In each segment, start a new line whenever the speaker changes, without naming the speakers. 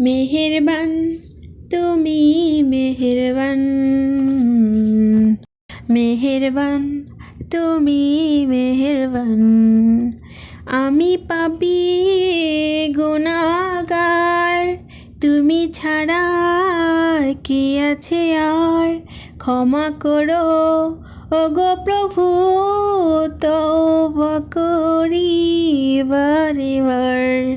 মেহেরবান, তুমি মেহেরবান। মেহেরবান, তুমি মেহেরবান। আমি পাপি গুনাগার, তুমি ছাড়া কি আছে আর? ক্ষমা করো ও গো প্রভু, তওবা করি বারেবার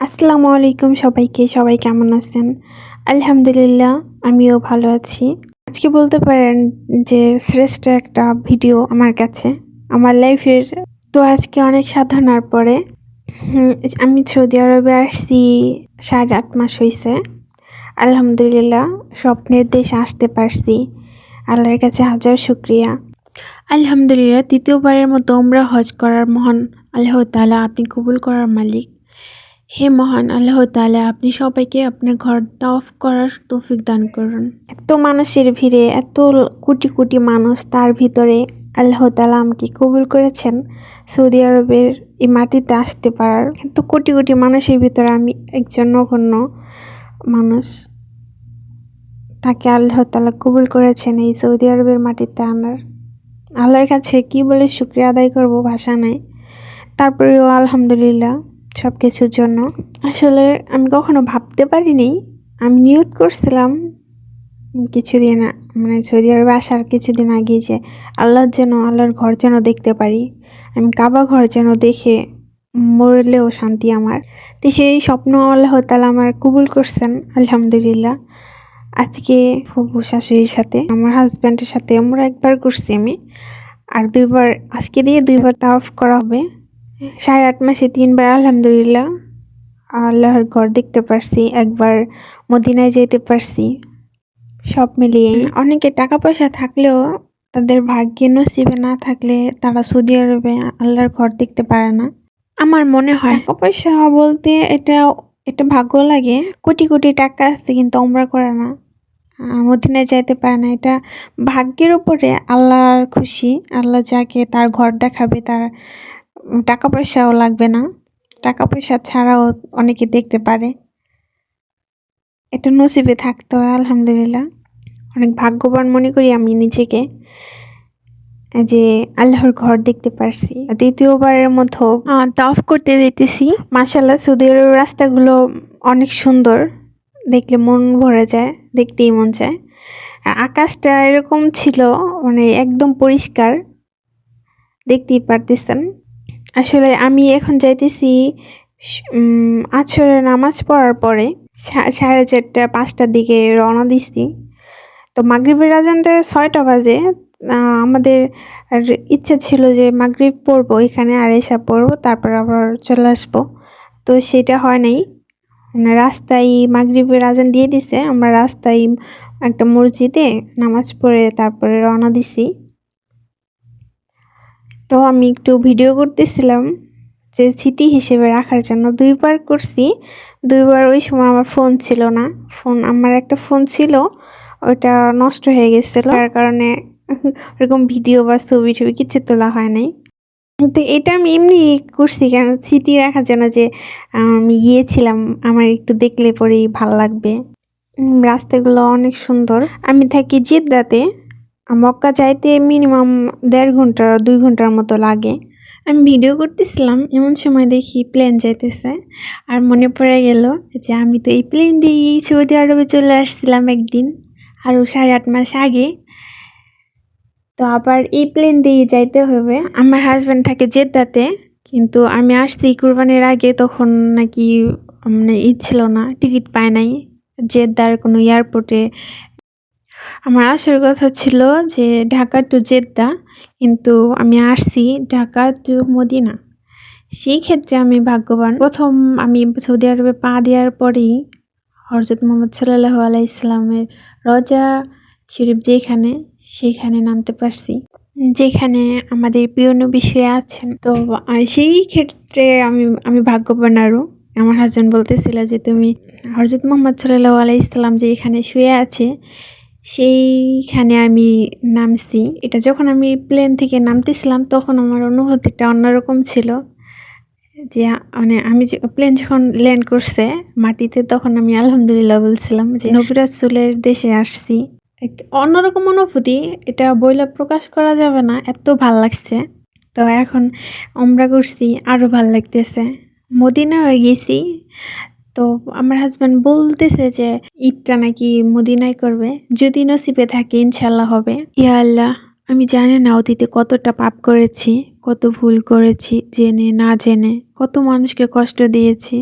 আসসালামু আলাইকুম সবাইকে, সবাই কেমন আছেন? আলহামদুলিল্লাহ, আমিও ভালো আছি। আজকে বলতে পারেন যে শ্রেষ্ঠ একটা ভিডিও আমার কাছে, আমার লাইফের। তো আজকে অনেক সাধনার পরে আমি সৌদি আরবে আসছি, সাড়ে আট মাস হয়েছে আলহামদুলিল্লাহ, স্বপ্নের দেশে আসতে পারছি। আল্লাহর কাছে হাজার শুক্রিয়া। আলহামদুলিল্লাহ, তৃতীয়বারের মতো আমরা হজ করার মহান আল্লাহ তালা আপনি কবুল করার মালিক। হে মহান আল্লাহ তাআলা, আপনি সবাইকে আপনার ঘর তাওয়াফ করার তৌফিক দান করুন। এত মানুষের ভিড়ে, এত কোটি কোটি মানুষ তার ভিতরে আল্লাহ তালা আমাকে কবুল করেছেন সৌদি আরবের এই মাটিতে আসতে পারার। কিন্তু কোটি কোটি মানুষের ভিতরে আমি একজন নগণ্য মানুষ। তাকে আল্লাহ তালা কবুল করেছেন এই সৌদি আরবের মাটিতে আনার। আল্লাহর কাছে কি বলে শুক্রিয়া আদায় করব ভাষা নাই। তারপরেও আলহামদুলিল্লাহ। সব কিছুর জন্য। আসলে আমি কখনো ভাবতে পারিনি। আমি নিয়ত করছিলাম কিছুদিন মানে সৌদি আরবে আসার কিছুদিন আগে যে আল্লাহর যেন, আল্লাহর ঘর যেন দেখতে পারি। আমি কাবা ঘর যেন দেখে মরলেও শান্তি আমার। তো সেই স্বপ্ন আল্লাহ তালা আমার কবুল করছেন, আলহামদুলিল্লাহ। আজকে ফুফু শাশুড়ির সাথে, আমার হাজব্যান্ডের সাথে আমরা একবার করছি আমি। আর দুইবার, আজকে দিয়ে দুইবার তাওয়াফ করা হবে। সাড়ে আট মাসে তিনবার, আলহামদুলিল্লাহ। আল্লাহর ঘর দেখতে পারছি, একবার মদিনায় যেতে পারছি। সব মিলিয়ে অনেকে টাকা পয়সা থাকলেও তাদের ভাগ্যে নসিবে না থাকলে তারা সৌদি আরবে আল্লাহর ঘর দেখতে পারে না। আমার মনে হয় টাকা পয়সা বলতে এটা এটা ভাগ্য লাগে। কোটি কোটি টাকা আছে কিন্তু ওমরা করে না। মদিনায় যাইতে পারে না। এটা ভাগ্যের উপরে আল্লাহর খুশি। আল্লাহ যাকে তার ঘর দেখাবে, তার টাকা পয়সাও লাগবে না। টাকা পয়সা ছাড়াও অনেকে দেখতে পারে। এটা নসিবে থাকতে হয় আলহামদুলিল্লাহ। অনেক ভাগ্যবান মনে করি আমি নিজেকে যে আল্লাহর ঘর দেখতে পারছি। দ্বিতীয়বারের মতো তাফ করতে যেতেছি মাসাল্লাহ সৌদি আরবের রাস্তাগুলো অনেক সুন্দর। দেখলে মন ভরে যায় দেখতেই মন চায়। আর আকাশটা এরকম ছিল মানে একদম পরিষ্কার। দেখতেই পারতেছেন। আসলে আমি এখন যাইতেছি আছরের নামাজ পড়ার পরে সাড়ে চারটা, পাঁচটার দিকে রওনা দিছি। তো মাগরিবের তো ছয়টা বাজে। আমাদের ইচ্ছা ছিল যে মাগরিব পড়ব, এখানে আর এসা পড়ব, তারপর আবার চলে আসব। তো সেটা হয় নাই। মানে রাস্তায় মাগরিবের আজান দিয়ে দিছে। আমরা রাস্তায় একটা মসজিদে নামাজ পড়ে তারপরে রওনা দিছি। তো আমি একটু ভিডিও করতেছিলাম যে স্মৃতি হিসেবে রাখার জন্য দুইবার করছি। দুইবার ওই সময় আমার ফোন ছিল না। ফোন, আমার একটা ফোন ছিল ওটা নষ্ট হয়ে গেছিল। তার কারণে ওরকম ভিডিও বা ছবি টবি কিছু তোলা হয় নাই। তো এটা আমি এমনি করছি কেন? স্মৃতি রাখার জন্য যে, আমি গিয়েছিলাম, আমার একটু দেখলে পরেই ভালো লাগবে। রাস্তাগুলো অনেক সুন্দর। আমি থাকি জেদ্দাতে। মক্কা যাইতে মিনিমাম দেড় ঘণ্টা, দুই ঘণ্টার মতো লাগে। আমি ভিডিও করতেছিলাম, এমন সময় দেখি প্লেন যাইতেছে। আর মনে পড়ে গেল যে আমি তো এই প্লেন দিয়েই সৌদি আরবে চলে আসছিলাম একদিন। আরও সাড়ে আট মাস আগে। তো আবার এই প্লেন দিয়ে যাইতে হবে। আমার হাজব্যান্ড থাকে জেদ্দাতে, কিন্তু আমি আসছি কুরবানির আগে, তখন নাকি মানে ই ছিল না, টিকিট পায় নাই। জেদ্দার কোনো এয়ারপোর্টে আমার আসার কথা ছিল যে ঢাকা টু জেদ্দা, কিন্তু আমি আসছি ঢাকা টু মদিনা। সেই ক্ষেত্রে আমি ভাগ্যবান। প্রথম আমি সৌদি আরবে পা দেওয়ার পরেই হরজত মোহাম্মদ সাল্লাহ আলাইসাল্লামের রজা শরীফ যেখানে, সেখানে নামতে পারছি, যেখানে আমাদের প্রিয় বিষয়ে আছেন। তো সেই ক্ষেত্রে আমি আমি ভাগ্যবান আরও আমার হাজব্যান্ড বলতেছিল যে, তুমি হরজত মোহাম্মদ সাল্লাহ আলাইসাল্লাম যে এখানে শুয়ে আছে সেইখানে আমি নামছি। এটা যখন আমি প্লেন থেকে নামতেছিলাম, তখন আমার অনুভূতিটা অন্যরকম ছিল। যে মানে আমি যে প্লেন যখন ল্যান্ড করছে মাটিতে, তখন আমি আলহামদুলিল্লাহ বলছিলাম যে নবিরাজ চুলের দেশে আসছি। অন্যরকম অনুভূতি, এটা বইলা প্রকাশ করা যাবে না, এত ভালো লাগছে। তো এখন আমরা করছি আরও ভালো লাগতেছে। মদিনা হয়ে গেছি তো আমার হাজব্যান্ড বলতেছে যে, ঈদটা নাকি মদিনায় করবে। যদি নসিবে থাকে ইনশাল্লাহ হবে। ইয়া আল্লাহ, আমি জানি না অতীতে কতটা পাপ করেছি, কত ভুল করেছি, জেনে না জেনে। কত মানুষকে কষ্ট দিয়েছি,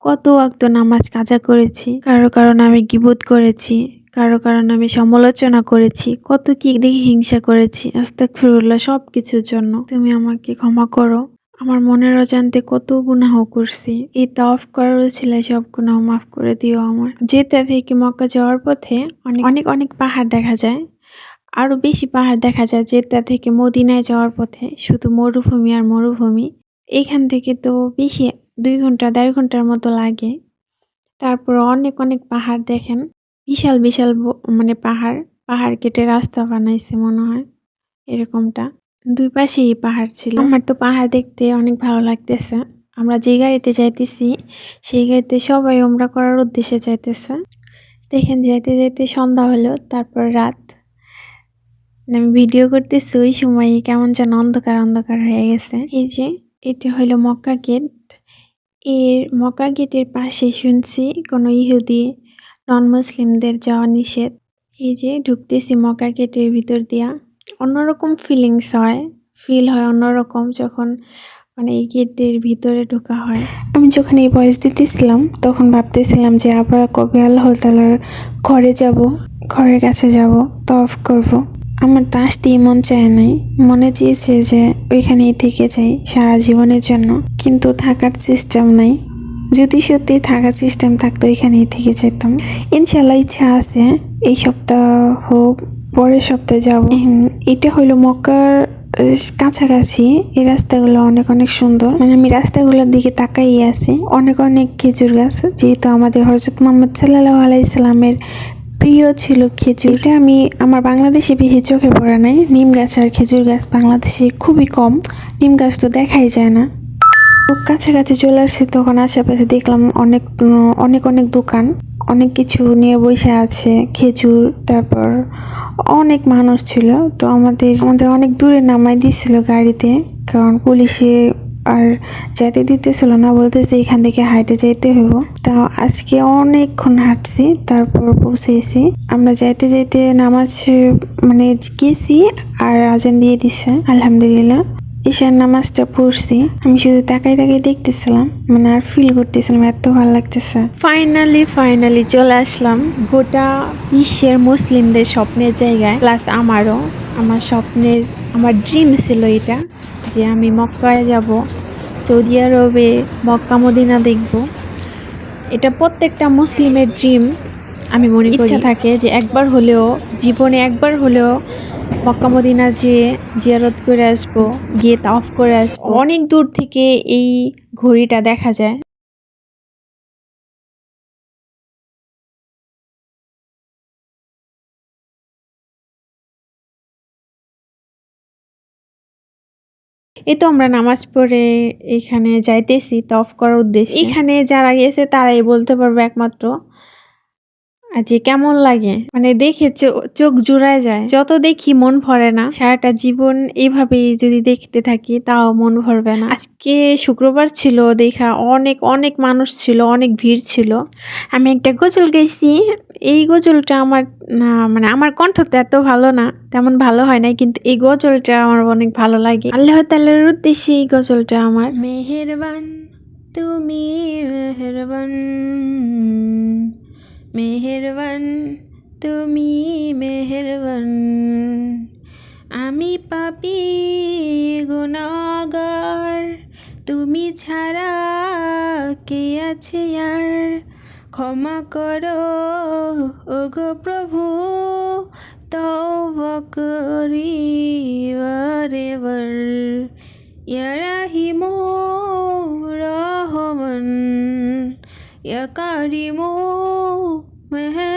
কত অক্ত নামাজ কাজা করেছি। কারও কারণ আমি গিবোধ করেছি, কারও কারণ আমি সমালোচনা করেছি, কত কি দেখে হিংসা করেছি। আস্তাক ফিরুল্লাহ সব কিছুর জন্য। তুমি আমাকে ক্ষমা করো। আমার মনের অজান্তে কত গুনাহ করছি। এই তাওয়াফ করার ছিল সব গুনাহ মাফ করে দিও আমার যেতে থেকে মক্কা যাওয়ার পথে অনেক অনেক অনেক পাহাড় দেখা যায়। আরও বেশি পাহাড় দেখা যায় জেদ্দা থেকে মদিনায় যাওয়ার পথে, শুধু মরুভূমি আর মরুভূমি। এখান থেকে তো বেশি দুই ঘণ্টা, দেড় ঘণ্টার মতো লাগে। তারপর অনেক অনেক পাহাড় দেখেন। বিশাল বিশাল মানে পাহাড় পাহাড় কেটে রাস্তা বানাইছে মনে হয়। এরকমটা। দুই পাশেই পাহাড় ছিল। আমার তো পাহাড় দেখতে অনেক ভালো লাগতেছে। আমরা যে গাড়িতে যাইতেছি, সেই গাড়িতে সবাই ওমরা করার উদ্দেশ্যে যাইতেছে। দেখেন, যাইতে যাইতে সন্ধ্যা হলো, তারপর রাত। আমি ভিডিও করতেছি, ওই সময় কেমন যেন অন্ধকার অন্ধকার হয়ে গেছে। এই যে, এটা হলো মক্কা গেট। এর মক্কা গেটের পাশে শুনছি কোনো ইহুদি নন মুসলিমদের যাওয়া নিষেধ। এই যে, ঢুকতেছি মক্কা গেটের ভিতর দিয়া। অন্যরকম ফিলিংস হয় ফিল হয় অন্যরকম যখন মানে এই গেটের ভিতরে ঢোকা হয়। আমি যখন এই বয়স দিতেছিলাম, তখন ভাবতেছিলাম যে আবার কবে আল্লাহ ঘরে যাব, ঘরের কাছে যাব তফ করব। আমার তো আসতেই মন চায় নাই। মনে চেয়েছে যে ওইখানেই থেকে যাই সারা জীবনের জন্য। কিন্তু থাকার সিস্টেম নাই। যদি সত্যি থাকার সিস্টেম থাকতো এখানেই থেকে যেতাম। ইনশাল্লাহ ইচ্ছা আছে, এই সপ্তাহ হোক পরের সপ্তাহে যাব। এটা হলো মক্কার কাছাকাছি। এই রাস্তাগুলো অনেক অনেক সুন্দর। মানে আমি রাস্তাগুলোর দিকে তাকাই আছি। অনেক অনেক খেজুর গাছ যেহেতু আমাদের হজরত মোহাম্মদ সাল্লাহ আলাইসাল্লামের প্রিয় ছিল খেজুর। এটা আমি আমার বাংলাদেশে বেশি চোখে পড়ে নাই। নিম গাছ আর খেজুর গাছ বাংলাদেশে খুবই কম। নিম গাছ তো দেখাই যায় না। খুব কাছাকাছি চলে আসছি তখন আশেপাশে দেখলাম অনেক অনেক অনেক দোকান। অনেক কিছু নিয়ে বসে আছে, খেজুর, তারপর অনেক মানুষ ছিল। তো আমাদের আমাদের অনেক দূরে নামাই দিছিল গাড়িতে, কারণ পুলিশে আর যেতে দিতেছিল না, বলতেছে এখান থেকে হাইটে যাইতে হইব। তা আজকে অনেকক্ষণ হাঁটছি, তারপর পৌঁছেছি। আমরা যাইতে যাইতে নামাজ মানে গেছি আর আজান দিয়ে দিছে, আলহামদুলিল্লাহ। ঈশার নামাজটা পড়ছি আমি শুধু তাকাই তাকাই দেখতেছিলাম মানে আর ফিল করতেছিলাম এত ভালো লাগতেছে। ফাইনালি ফাইনালি চলে আসলাম গোটা বিশ্বের মুসলিমদের স্বপ্নের জায়গায় প্লাস আমারও আমার স্বপ্নের আমার ড্রিম ছিল এটা যে আমি মক্কায় যাব সৌদি আরবে মক্কা মদিনা দেখব। এটা প্রত্যেকটা মুসলিমের ড্রিম আমি মনে করি। ইচ্ছা থাকে যে একবার হলেও জীবনে একবার হলেও মক্কা মদিনা যেয়ে জিয়ারত করে আসব, গিয়ে তাফ করে আসব, অনেক দূর থেকে এই ঘড়িটা দেখা যায়। এই তো আমরা নামাজ পড়ে এখানে যাইতেছি তফ করার উদ্দেশ্যে। এখানে যারা গেছে তারাই বলতে পারবে একমাত্র যে কেমন লাগে? মানে দেখে চোখ জুড়ায় যায়। যত দেখি মন ভরে না। সারাটা জীবন এইভাবেই যদি দেখতে থাকি, তাও মন ভরবে না। আজকে শুক্রবার ছিল, দেখা অনেক অনেক মানুষ ছিল, অনেক ভিড় ছিল। আমি একটা গজল গেছি। এই গজলটা আমার, না মানে আমার কণ্ঠ তো এত ভালো না, তেমন ভালো হয় নাই, কিন্তু এই গজলটা আমার অনেক ভালো লাগে। আল্লাহ তাল্লার উদ্দেশ্যে এই গজলটা আমার। মেহেরবান, তুমি মেহেরবান। মেহেরবান, তুমি মেহেরবান। আমি পাপি গুনাগার তুমি ছাড়া কে আছে আর? ক্ষমা করো, ওগো প্রভু, তওবা করি বারে বার ইয়া রাহিমু রহমান, ইয়া Where